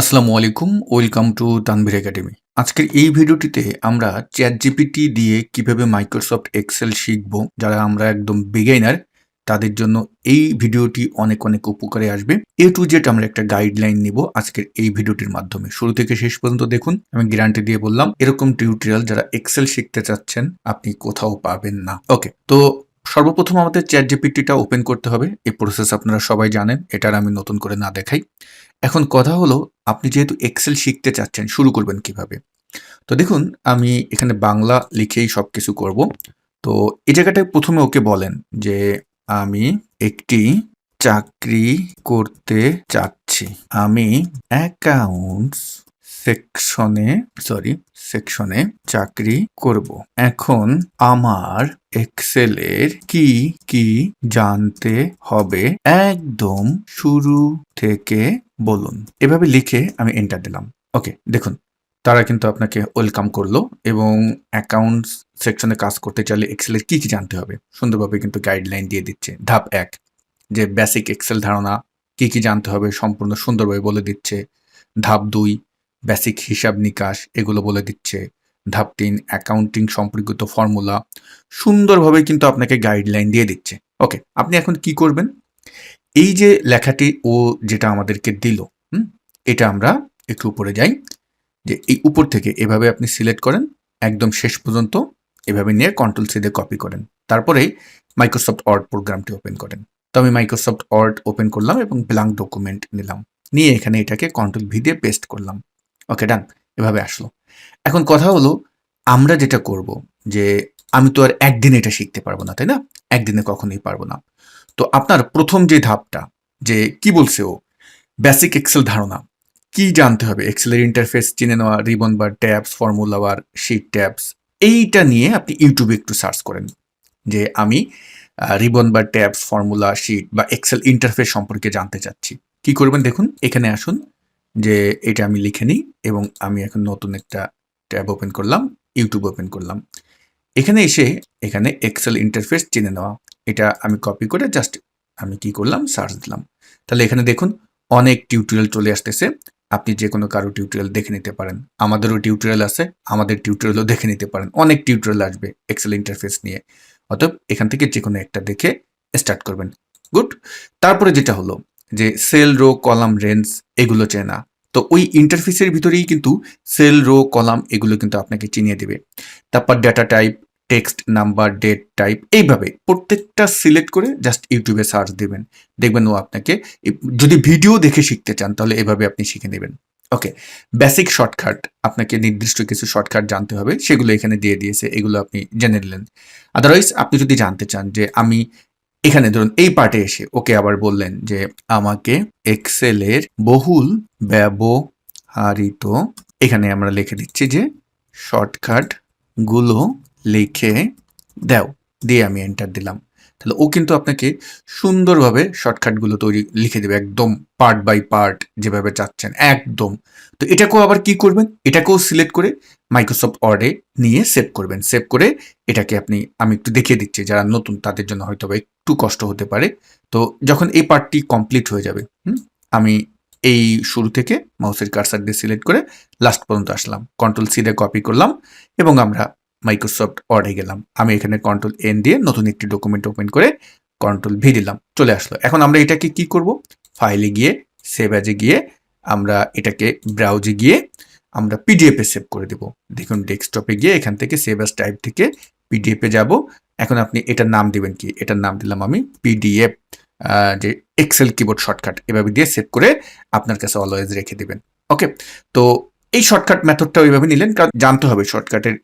আসসালামু আলাইকুম, welcome to Tanvir academy. আজকের এই ভিডিওটিতে আমরা চ্যাট জিপিটি দিয়ে কীভাবে মাইক্রোসফট এক্সেল শিখব, যারা আমরা একদম বিগেনার তাদের জন্য এই ভিডিওটি অনেক অনেক উপকারে আসবে। এ টু জেড আমরা একটা গাইডলাইন নিব আজকের এই ভিডিওটির মাধ্যমে। শুরু থেকে শেষ পর্যন্ত দেখুন, আমি গ্যারান্টি দিয়ে বললাম, এরকম টিউটোরিয়াল যারা এক্সেল শিখতে চাচ্ছেন, আপনি কোথাও পাবেন না। ওকে তো সর্বপ্রথম আমাদের চ্যাট জিপিটিটা ওপেন করতে হবে। এই প্রসেস আপনারা সবাই জানেন এটার আমি নতুন করে না দেখাই। এখন কথা হলো, আপনি যেহেতু এক্সেল শিখতে চাচ্ছেন, শুরু করবেন কীভাবে? তো দেখুন, আমি এখানে বাংলা লিখেই সব কিছু করব। তো এই জায়গাটায় প্রথমে ওকে বলেন যে, আমি একটি চাকরি করতে চাচ্ছি। আমি অ্যাকাউন্টস সেকশনে সরি সেকশনে চাকরি করব। এখন আমার এক্সেলের কি কি জানতে হবে? একদম শুরু থেকে বলুন। এভাবে লিখে আমি এন্টার দিলাম। ওকে দেখুন, তারা কিন্তু আপনাকে ওয়েলকাম করল এবং অ্যাকাউন্টস সেকশনে কাজ করতে চাইলে এক্সেলের কি কি জানতে হবে? সুন্দরভাবে কিন্তু গাইডলাইন দিয়ে দিচ্ছে। ধাপ এক, যে বেসিক এক্সেল ধারণা, কি কি জানতে হবে সম্পূর্ণ সুন্দরভাবে বলে দিচ্ছে। ধাপ দুই বেসিক হিসাব নিকাশ এগুলো বলে দিচ্ছে। ধাপ তিন অ্যাকাউন্টিং সম্পর্কিত ফর্মুলা সুন্দরভাবে কিন্তু আপনাকে গাইডলাইন দিয়ে দিচ্ছে। ওকে আপনি এখন কি করবেন? এই যে লেখাটি ও যেটা আমাদেরকে দিল এটা আমরা একটু উপরে যাই, যে এই উপর থেকে এভাবে আপনি সিলেক্ট করেন, একদম শেষ পর্যন্ত এভাবে নিয়ে কন্ট্রোল সি দিয়ে কপি করেন। তারপরে মাইক্রোসফট ওয়ার্ড প্রোগ্রামটি ওপেন করেন। তো আমি মাইক্রোসফট ওয়ার্ড ওপেন করলাম এবং ব্ল্যাঙ্ক ডকুমেন্ট নিলাম। নিয়ে এখানে এটাকে কন্ট্রোল ভি দিয়ে পেস্ট করলাম। ওকে ডান এভাবে আসলো। এখন কথা হলো, আমরা যেটা করব, যে আমি তো আর একদিনে এটা শিখতে পারব না, তাই না? একদিনে কখনোই পারব না। তো আপনার প্রথম যে ধাপটা, যে কি বলছে ও? বেসিক এক্সেল ধারণা। কি জানতে হবে? এক্সেলের ইন্টারফেস চিনে নেওয়া ribbon bar tabs formula bar sheet tabs এইটা নিয়ে আপনি ইউটিউবে একটু সার্চ করেন। যে আমি রিবন বা ট্যাবস ফর্মুলা শিট বা এক্সেল ইন্টারফেস সম্পর্কে জানতে চাচ্ছি। কি করবেন দেখুন, এখানে আসুন। যে এটা আমি লিখে নিই এবং আমি এখন নতুন একটা ট্যাব ওপেন করলাম, ইউটিউব ওপেন করলাম। এখানে এসে এখানে এক্সেল ইন্টারফেস চিনে নেওয়া। এটা আমি কপি করে জাস্ট আমি কি করলাম? সার্চ দিলাম। তাহলে এখানে দেখুন অনেক টিউটোরিয়াল চলে আসতেছে। আপনি যে কোনো কারও টিউটোরিয়াল দেখে নিতে পারেন। আমাদেরও টিউটোরিয়াল আছে, আমাদের টিউটোরিয়ালও দেখে নিতে পারেন। অনেক টিউটোরিয়াল আসবে এক্সেল ইন্টারফেস নিয়ে। অতএব এখান থেকে যে কোনো একটা দেখে স্টার্ট করবেন। গুড তারপরে যেটা হলো যে সেল রো কলাম রেঞ্জ এগুলো চেনা। তো ওই ইন্টারফেসের ভিতরেই কিন্তু সেল রো কলাম এগুলো কিন্তু আপনাকে চিনিয়ে দেবে। তারপর data type text number date type এইভাবে প্রত্যেকটা সিলেক্ট করে জাস্ট ইউটিউবে সার্চ দেবেন। দেখবেন ও আপনাকে যদি ভিডিও দেখে শিখতে চান তাহলে এভাবে আপনি শিখে নেবেন। ওকে বেসিক শর্টকাট আপনাকে নির্দিষ্ট কিছু শর্টকাট জানতে হবে, সেগুলো এখানে দিয়ে দিয়েছে, এগুলো আপনি জেনে নিলেন। আদারওয়াইজ আপনি যদি জানতে চান যে আমি এখানে ধরুন, এই পার্টে এসে ওকে আবার বললেন যে, আমাকে এক্সেলের বহুল ব্যবহারিত, এখানে আমরা লিখে দিচ্ছি যে শর্টকাটগুলো লিখে দাও। দিয়ে আমি এন্টার দিলাম। তাহলে ও কিন্তু আপনাকে সুন্দরভাবে শর্টকাটগুলো তৈরি লিখে দেবে, একদম পার্ট বাই পার্ট যেভাবে চাচ্ছেন, একদম। তো এটাকেও আবার কি করবেন? এটাকেও সিলেক্ট করে মাইক্রোসফট ওয়ার্ডে নিয়ে সেভ করবেন। সেভ করে এটাকে আপনি, আমি একটু দেখিয়ে দিচ্ছি, যারা নতুন তাদের জন্য হয়তো একটু কষ্ট হতে পারে। তো যখন এই পার্টটি কমপ্লিট হয়ে যাবে আমি এই শুরু থেকে মাউসের কারসার দিয়ে সিলেক্ট করে লাস্ট পর্যন্ত আসলাম। কন্ট্রোল সি কপি করলাম এবং আমরা মাইক্রোসফট ওয়ার্ডে গেলাম। আমি এখানে কন্ট্রোল এন দিয়ে নতুন একটি ডকুমেন্ট ওপেন করে কন্ট্রোল ভি দিলাম। চলে আসলো। এখন আমরা এটাকে কি করব? ফাইলে গিয়ে সেভ অ্যাজে গিয়ে আমরা এটাকে ব্রাউজে গিয়ে আমরা পিডিএফে সেভ করে দেব। দেখুন ডেস্কটপে গিয়ে এখান থেকে সেভ অ্যাজ টাইপ থেকে পিডিএফে যাব। এখন আপনি এটার নাম দিবেন কি? এটার নাম দিলাম আমি পিডিএফ যে এক্সেল কিবোর্ড শর্টকাট এভাবে দিয়ে সেভ করে আপনার কাছে অলওয়েজ রেখে দেবেন। ওকে তো এই শর্টকাট মেথডটা ওইভাবে নিলেন, কারণ জানতে হবে শর্টকাটের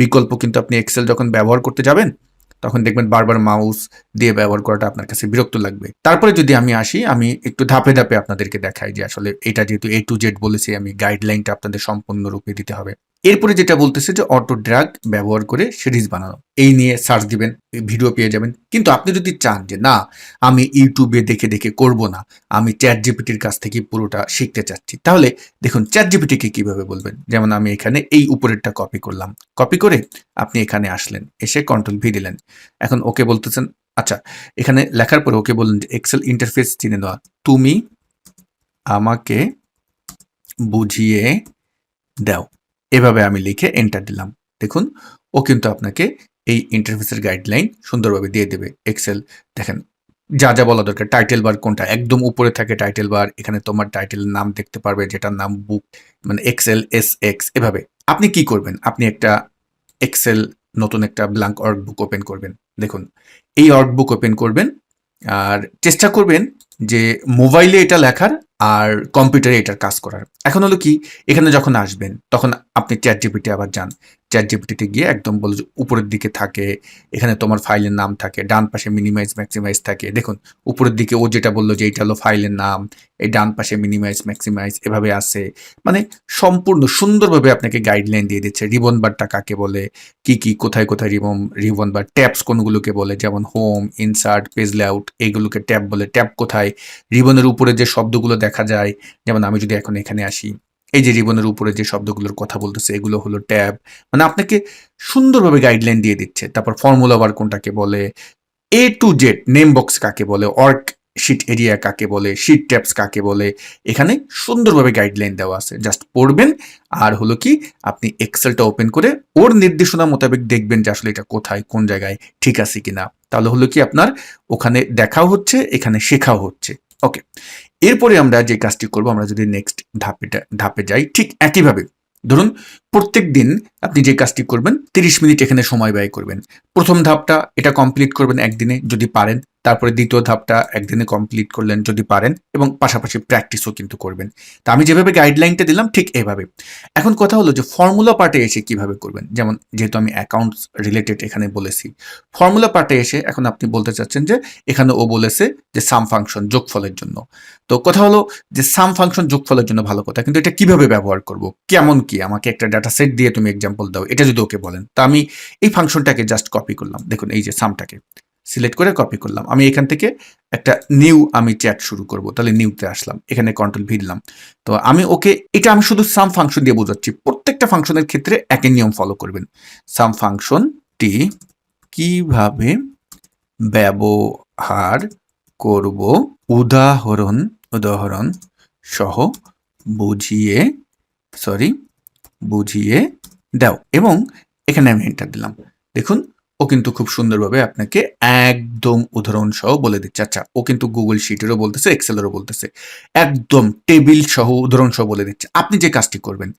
বিকল্প কিন্তু আপনি এক্সেল যখন ব্যবহার করতে যাবেন, তখন দেখবেন বারবার মাউস দিয়ে ব্যবহার করাটা আপনার কাছে বিরক্ত লাগবে। তারপরে যদি আমি আসি, আমি একটু ধাপে ধাপে আপনাদেরকে দেখাই যে আসলে এটা যেহেতু এ টু জেড বলেছি, আমি গাইডলাইনটা আপনাদের সম্পূর্ণরূপে দিতে হবে। এরপরে যেটা বলতেছে যে অটো ড্রাগ ব্যবহার করে সিরিজ বানানো। এই নিয়ে সার্চ দিবেন ভিডিও পেয়ে যাবেন। কিন্তু আপনি যদি চান যে, না, আমি ইউটিউবে দেখে দেখে করব না, আমি চ্যাট জিপিটির কাছ থেকে পুরোটা শিখতে চাচ্ছি, তাহলে দেখুন চ্যাট জিপিটিকে কীভাবে বলবেন? যেমন আমি এখানে এই উপরেরটা কপি করলাম। কপি করে আপনি এখানে আসলেন, এসে কন্ট্রোল ভি দিলেন। এখন ওকে বলতেছেন আচ্ছা এখানে লেখার পরে ওকে বললেন যে এক্সেল ইন্টারফেস চিনে নেওয়া। তুমি আমাকে বুঝিয়ে দাও। এভাবে আমি লিখে এন্টার দিলাম। দেখুন, ও কিন্তু আপনাকে এই ইন্টারফেসের গাইডলাইন সুন্দরভাবে দিয়ে দেবে। এক্সেল দেখেন, যা যা বলা দরকার। টাইটেল বার কোনটা? একদম উপরে থাকে টাইটেল বার এখানে তোমার টাইটেলের নাম দেখতে পারবে, যেটার নাম বুক মানে এক্সেল এস এক্স এভাবে। আপনি কি করবেন? আপনি একটা এক্সেল নতুন একটা ব্ল্যাঙ্ক অর্ক বুক ওপেন করবেন। দেখুন, এই অর্ক বুক ওপেন করবেন আর চেষ্টা করবেন যে মোবাইলে এটা লেখার আর কম্পিউটারে এটার কাজ করার। এখন হলো কি, এখানে যখন আসবেন, তখন আপনি চ্যাট জিপিটি আবার যান। চ্যাট জিপিটিতে গিয়ে একদম বলো উপরের দিকে থাকে, এখানে তোমার ফাইলের নাম থাকে, ডান পাশে মিনিমাইজ ম্যাক্সিমাইজ থাকে। দেখুন, উপরের দিকে ও যেটা বলল যে এইটা হলো ফাইলের নাম, এই ডান পাশে মিনিমাইজ ম্যাক্সিমাইজ এভাবে আছে। মানে সম্পূর্ণ সুন্দরভাবে আপনাকে গাইডলাইন দিয়ে দিচ্ছে রিবন বারটা কাকে বলে, কি কি, কোথায় কোথায় রিবন রিবন বার ট্যাবস কোনগুলোকে বলে, যেমন হোম ইনসার্ট পেজ লেআউট এইগুলোকে ট্যাব বলে। ট্যাব কোথায়? রিবনের উপরে যে শব্দগুলো দেখা যায়, যেমন আমি যদি এখন এখানে আসি এই যে রিবনের উপরে যে শব্দগুলোর কথা বলতেছে, এগুলো হলো ট্যাব। মানে আপনাকে সুন্দরভাবে গাইডলাইন দিয়ে দিচ্ছে। তারপর ফর্মুলা বার কোনটাকে বলে A to Z name box কাকে বলে অর্ক শিট এরিয়া কাকে বলে শিট ট্যাপস কাকে বলে, এখানে সুন্দরভাবে গাইডলাইন দেওয়া আছে। জাস্ট পড়বেন, আর হলো কি, আপনি এক্সেলটা ওপেন করে ওর নির্দেশনা মোতাবেক দেখবেন যে আসলে এটা কোথায়, কোন জায়গায় ঠিক আছে কিনা। তাহলে হলো কি আপনার, ওখানে দেখাও হচ্ছে, এখানে শেখাও হচ্ছে। ওকে এরপরে আমরা যে কাজটি করব আমরা যদি নেক্সট ধাপে ধাপে যাই ঠিক একইভাবে। ধরুন প্রত্যেক দিন আপনি যে কাজটি করবেন, তিরিশ মিনিট এখানে সময় ব্যয় করবেন। প্রথম ধাপটা, এটা কমপ্লিট করবেন একদিনে যদি পারেন। তারপরে দ্বিতীয় ধাপটা, একদিনে কমপ্লিট করলেন যদি পারেন এবং পাশাপাশি প্র্যাকটিসও কিন্তু করবেন। তা আমি যেভাবে গাইডলাইনটা দিলাম, ঠিক এভাবে। এখন কথা হলো যে ফর্মুলা পার্টে এসে কীভাবে করবেন? যেমন, যেহেতু আমি অ্যাকাউন্টস রিলেটেড এখানে বলেছি। ফর্মুলা পার্টে এসে এখন আপনি বলতে চাচ্ছেন যে, এখানে ও বলেছে যে সাম ফাংশন যোগফলের জন্য। তো কথা হলো যে সাম ফাংশন যোগফলের জন্য ভালো কথা, কিন্তু এটা কীভাবে ব্যবহার করব? কেমন কি? আমাকে একটা ডাটা সেট দিয়ে তুমি এক্সাম্পল দাও, এটা যদি ওকে বলেন। তা আমি এই ফাংশনটাকে জাস্ট কপি করলাম। দেখুন, এই যে সামটাকে সিলেক্ট করে কপি করলাম। আমি এখান থেকে একটা নিউ আমি চ্যাট শুরু করব। তাহলে নিউতে আসলাম। এখানে কন্ট্রোল ভি দিলাম। তো আমি ওকে, এটা আমি শুধু সাম ফাংশন দিয়ে বোঝাচ্ছি। প্রত্যেকটা ফাংশনের ক্ষেত্রে একই নিয়ম ফলো করবেন। সাম ফাংশনটি কীভাবে ব্যবহার করব? উদাহরণ উদাহরণ সহ বুঝিয়ে সরি বুঝিয়ে দাও। এবং এখানে আমি এন্টার দিলাম। দেখুন, ও কিন্তু খুব সুন্দরভাবে আপনাকে একদম উদাহরণ সহ বলে দিচ্ছে। আচ্ছা ও কিন্তু গুগল শিটেরও বলতেছে এক্সেলেরও বলতেছে। একদম টেবিল সহ উদাহরণ সহ বলে দিচ্ছে। আপনি যে কাজটি করবেন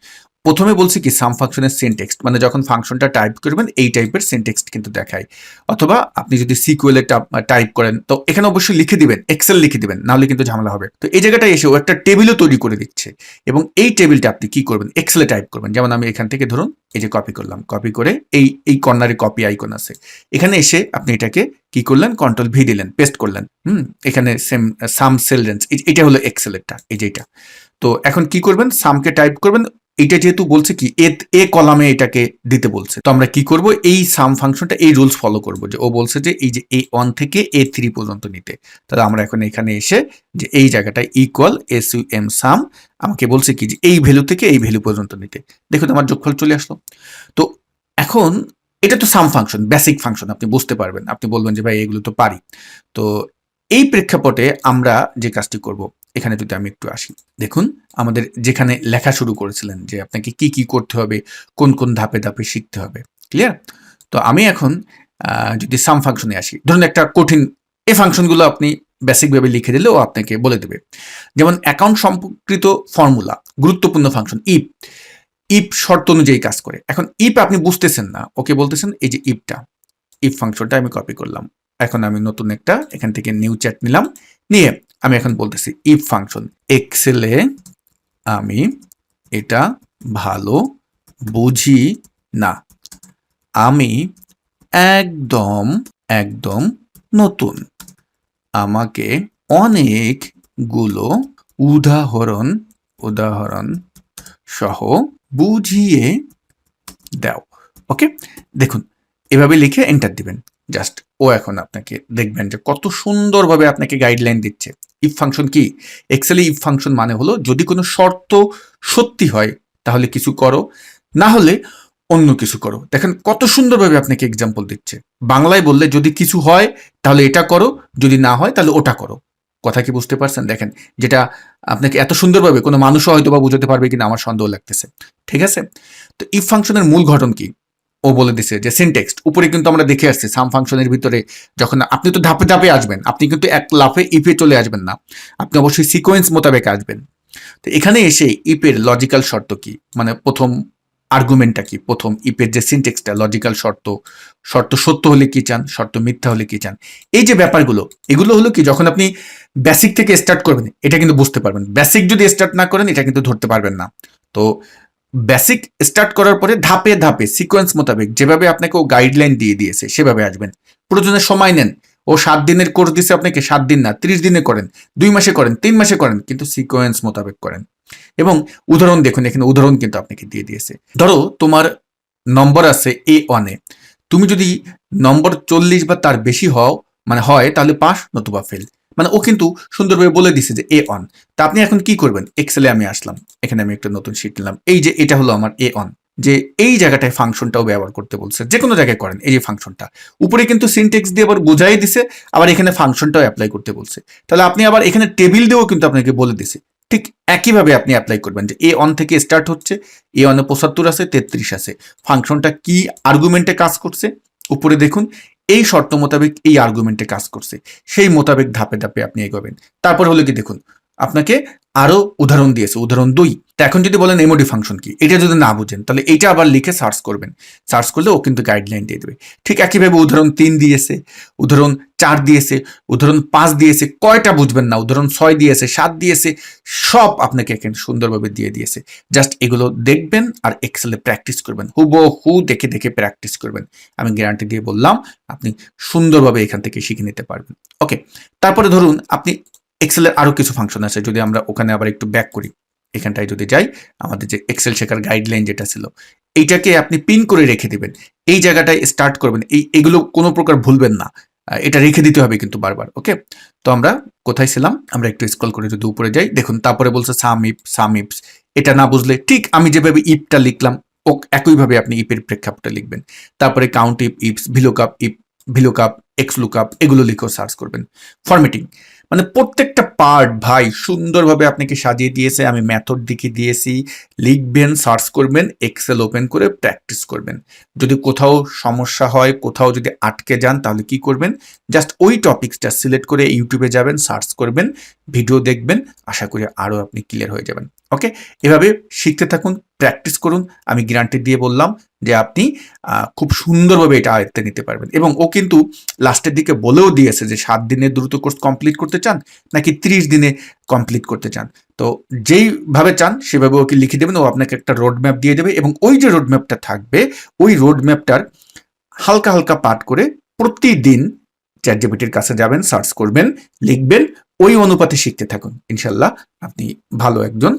প্রথমে বলছি কি সাম ফাংশনের সিনটেক্সট মানে যখন ফাংশনটা টাইপ করবেন, এই টাইপের সিনটেক্সট কিন্তু দেখায়। অথবা আপনি যদি সিকুয়েলে টাইপ করেন, তো এখানে অবশ্যই লিখে দিবেন এক্সেল লিখে দিবেন, নাহলে কিন্তু ঝামেলা হবে। তো এই জায়গাটায় এসে ও একটা টেবিলও তৈরি করে দিচ্ছে। এবং এই টেবিলটা আপনি কি করবেন এক্সেলে টাইপ করবেন। যেমন আমি এখান থেকে ধরুন, এই যে কপি করলাম। কপি করে এই এই কর্নারে কপি আইকন আছে। এখানে এসে আপনি এটাকে কি করলেন কন্ট্রোল ভি দিলেন পেস্ট করলেন। হুম, এখানে সেম সাম সেল রেঞ্জ এটা হলো এক্সেলেরটা এই যেটা তো এখন কি করবেন সামকে টাইপ করবেন এটা যেহেতু বলছে কি, এ এ কলামে এটাকে দিতে বলছে। তো আমরা কি করব? এই সাম ফাংশনটা এই রুলস ফলো করব যে ও বলছে যে এই যে এ ওয়ান থেকে এ থ্রি পর্যন্ত নিতে। তাহলে আমরা এখন এখানে এসে যে এই জায়গাটায় equal S U M sum আমাকে বলছে কি যে এই ভ্যালু থেকে এই ভ্যালু পর্যন্ত নিতে। দেখুন, আমার যোগফল চলে আসলো। তো এখন এটা তো সাম ফাংশন বেসিক ফাংশন আপনি বুঝতে পারবেন। আপনি বলবেন যে ভাই, এগুলো তো পারি। তো এই প্রেক্ষাপটে আমরা যে কাজটি করব এখানে যদি আমি একটু আসি। দেখুন, আমাদের যেখানে লেখা শুরু করেছিলেন যে আপনাকে কি কি করতে হবে, কোন কোন ধাপে ধাপে শিখতে হবে ক্লিয়ার তো আমি এখন যদি সাম ফাংশনে আসি, ধরুন একটা কঠিন এই ফাংশনগুলো আপনি বেসিকভাবে লিখে দিলে ও আপনাকে বলে দেবে। যেমন অ্যাকাউন্ট সম্পর্কিত ফর্মুলা গুরুত্বপূর্ণ ফাংশন ইপ ইপ শর্ত অনুযায়ী কাজ করে। এখন ইপ আপনি বুঝতেছেন না, ওকে বলতেছেন, এই যে ইপটা ইপ ফাংশনটা আমি কপি করলাম। এখন আমি নতুন একটা, এখান থেকে নিউ চ্যাট নিলাম। নিয়ে আমি এখন বলতেছি ইফ ফাংশন এক্সেলে আমি এটা ভালো বুঝি না। আমি একদম একদম নতুন। আমাকে অনেকগুলো উদাহরণ উদাহরণ সহ বুঝিয়ে দাও। ওকে দেখুন, এভাবে লিখে এন্টার দিবেন। জাস্ট ও এখন আপনাকে দেখবেন যে কত সুন্দরভাবে আপনাকে গাইডলাইন দিচ্ছে। ইফ ফাংশন কি? এক্সেলে ইফ ফাংশন মানে হলো যদি কোনো শর্ত সত্যি হয়, তাহলে কিছু করো, না হলে অন্য কিছু করো। দেখেন কত সুন্দরভাবে আপনাকে এক্সাম্পল দিচ্ছে। বাংলায় বললে যদি কিছু হয়, তাহলে এটা করো, যদি না হয়, তাহলে ওটা করো। কথা কি বুঝতে পারছেন? দেখেন যেটা আপনাকে এত সুন্দরভাবে কোনো মানুষও হয়তো বা বুঝতে পারবে কিনা, আমার সন্দেহ লাগতেছে। ঠিক আছে? তো ইফ ফাংশনের মূল ঘটন কি? ও বলে দিছে যে সিনটেক্সট উপরে কিন্তু আমরা দেখে আসছি সাম ফাংশনের ভিতরে যখন আপনি তো ধাপে ধাপে আসবেন, আপনি কিন্তু এক লাফে ইপে চলে আসবেন না, আপনি অবশ্যই সিকোয়েন্স মোতাবেক আসবেন। তো এখানে এসে ইপের লজিক্যাল শর্ত কি? মানে প্রথম আর্গুমেন্টটা কি? প্রথম ইপের যে সিনটেক্সটা লজিক্যাল শর্ত শর্ত সত্য হলে কি চান, শর্ত মিথ্যা হলে কি চান? এই যে ব্যাপারগুলো, এগুলো হলো কি যখন আপনি বেসিক থেকে স্টার্ট করবেন, এটা কিন্তু বুঝতে পারবেন। বেসিক যদি স্টার্ট না করেন, এটা কিন্তু ধরতে পারবেন না। তো বেসিক স্টার্ট করার পরে ধাপে ধাপে সিকোয়েন্স মোতাবেক যেভাবে আপনাকে ও গাইডলাইন দিয়ে দিয়েছে, সেভাবে আসবেন। প্রয়োজনে সময় নেন। ও সাত দিনের কোর্স দিছে আপনাকে, সাত দিন না, ত্রিশ দিনে করেন, দুই মাসে করেন, তিন মাসে করেন, কিন্তু সিকোয়েন্স মোতাবেক করেন। এবং উদাহরণ দেখুন, এখানে উদাহরণ কিন্তু আপনাকে দিয়ে দিয়েছে। ধরো, তোমার নম্বর আছে এ। ওয়ানে তুমি যদি নম্বর চল্লিশ বা তার বেশি হও মানে হয়, তাহলে পাস নতুবা ফেল মানে ও কিন্তু সুন্দরভাবে বলে দিছে যে এ অন তা আপনি এখন কি করবেন? এক্সেলে আমি আসলাম। এখানে আমি একটা নতুন শিট নিলাম। এই যে এটা হলো আমার এ অন যে এই জায়গাটায় ফাংশনটাও ব্যবহার করতে বলছে। যে কোনো জায়গায় করেন এই যে ফাংশনটা। উপরে কিন্তু সিনটেক্স দিয়ে আবার বোঝাই দিছে, আবার এখানে ফাংশনটাও অ্যাপ্লাই করতে বলছে। তাহলে আপনি আবার এখানে টেবিল দিয়েও কিন্তু আপনাকে বলে দিছে। ঠিক একইভাবে আপনি অ্যাপ্লাই করবেন যে এ অন থেকে স্টার্ট হচ্ছে। এ অনে পঁচাত্তর আছে, তেত্রিশ আছে। ফাংশনটা কি আর্গুমেন্টে কাজ করছে? উপরে দেখুন। এই শর্ত মোতাবেক এই আর্গুমেন্টে কাজ করছে। সেই মোতাবেক ধাপে ধাপে আপনি এগোবেন। তারপর হলো কি দেখুন আপনাকে আরও উদাহরণ দিয়েছে, উদাহরণ দুই। তা এখন যদি বলেন এমওডি ফাংশন কি, এটা যদি না বুঝেন, তাহলে এইটা আবার লিখে সার্চ করবেন। সার্চ করলে ও কিন্তু গাইডলাইন দিয়ে দেবে। ঠিক একইভাবে উদাহরণ তিন দিয়েছে, উদাহরণ চার দিয়েছে, উদাহরণ পাঁচ দিয়েছে, কয়টা বুঝবেন না, উদাহরণ ছয় দিয়েছে, সাত দিয়েছে, সব আপনাকে এখানে সুন্দরভাবে দিয়ে দিয়েছে। জাস্ট এগুলো দেখবেন আর এক্সেলে প্র্যাকটিস করবেন। হুবহু দেখে দেখে প্র্যাকটিস করবেন। আমি গ্যারান্টি দিয়ে বললাম, আপনি সুন্দরভাবে এখান থেকে শিখে নিতে পারবেন। ওকে তারপরে ধরুন আপনি এক্সেলের আরও কিছু ফাংশন আছে, যদি আমরা ওখানে আবার একটু ব্যাক করি। এখানটায় যদি যাই, আমাদের যে এক্সেল শেখার গাইডলাইন যেটা ছিল, এইটাকে আপনি পিন করে রেখে দিবেন। এই জায়গাটায় স্টার্ট করবেন। এই, এগুলো কোনো প্রকার ভুলবেন না। এটা রেখে দিতে হবে কিন্তু বারবার ওকে তো আমরা কোথায় ছিলাম? আমরা একটু স্কল করে যদি উপরে যাই, দেখুন তারপরে বলছে সাম ইপ সাম ইপস এটা না বুঝলে ঠিক আমি যেভাবে ইপটা লিখলাম ও একইভাবে আপনি ইপের প্রেক্ষাপটে লিখবেন। তারপরে count IF IFS VLOOKUP IF VLOOKUP X lookup এগুলো লিখেও সার্চ করবেন। ফরম্যাটিং মানে প্রত্যেকটা পার্ট ভাই, সুন্দরভাবে আপনাকে সাজিয়ে দিয়েছে, আমি ম্যাথড দিকে দিয়েছি। লিখবেন সার্চ করবেন এক্সেল ওপেন করে প্র্যাকটিস করবেন। যদি কোথাও সমস্যা হয়, কোথাও যদি আটকে যান, তাহলে কি করবেন? জাস্ট ওই টপিকসটা সিলেক্ট করে ইউটিউবে যাবেন সার্চ করবেন ভিডিও দেখবেন, আশা করি আরও আপনি ক্লিয়ার হয়ে যাবেন। ওকে এভাবে শিখতে থাকুন প্র্যাকটিস করুন। আমি গ্যারান্টি দিয়ে বললাম যে আপনি খুব সুন্দরভাবে এটা আয়ত্তে নিতে পারবেন। এবং ও কিন্তু লাস্টের দিকে বলেও দিয়েছে যে সাত দিনে দ্রুত কোর্স কমপ্লিট করতে চান, নাকি ত্রিশ দিনে কমপ্লিট করতে চান। তো যেইভাবে চান, সেভাবে ওকে লিখে দেবেন। ও আপনাকে একটা রোড ম্যাপ দিয়ে দেবে এবং ওই যে রোড ম্যাপটা থাকবে, ওই রোড ম্যাপটার হালকা হালকা পাঠ করে প্রতিদিন চ্যাট জিপিটির কাছে যাবেন, সার্চ করবেন, লিখবেন, ওই অনুপাতে শিখতে থাকুন। ইনশাল্লাহ আপনি ভালো একজন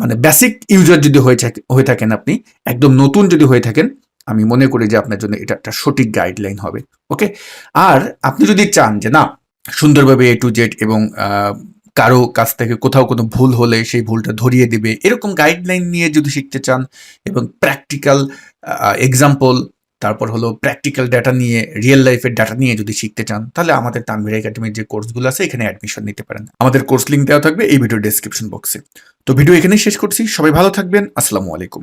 মানে বেসিক ইউজার যদি হয়ে হয়ে থাকেন আপনি, একদম নতুন যদি হয়ে থাকেন, আমি মনে করি যে আপনার জন্য এটা একটা সঠিক গাইডলাইন হবে ওকে আর আপনি যদি চান যে না, সুন্দরভাবে এ টু জেড এবং কারও কাছ থেকে কোথাও কোনো ভুল হলে সেই ভুলটা ধরিয়ে দিবে, এরকম গাইডলাইন নিয়ে যদি শিখতে চান এবং প্র্যাকটিক্যাল এক্সাম্পল তারপর হলো প্র্যাকটিক্যাল ডাটা নিয়ে রিয়েল লাইফের ডাটা নিয়ে যদি শিখতে চান, তাহলে আমাদের তানভীর একাডেমির যে কোর্সগুলো আছে, এখানে অ্যাডমিশন নিতে পারেন। আমাদের কোর্স লিঙ্ক দেওয়া থাকবে এই ভিডিও ডেসক্রিপশন বক্সে তো ভিডিও এখানেই শেষ করছি। সবাই ভালো থাকবেন। আসসালামু আলাইকুম।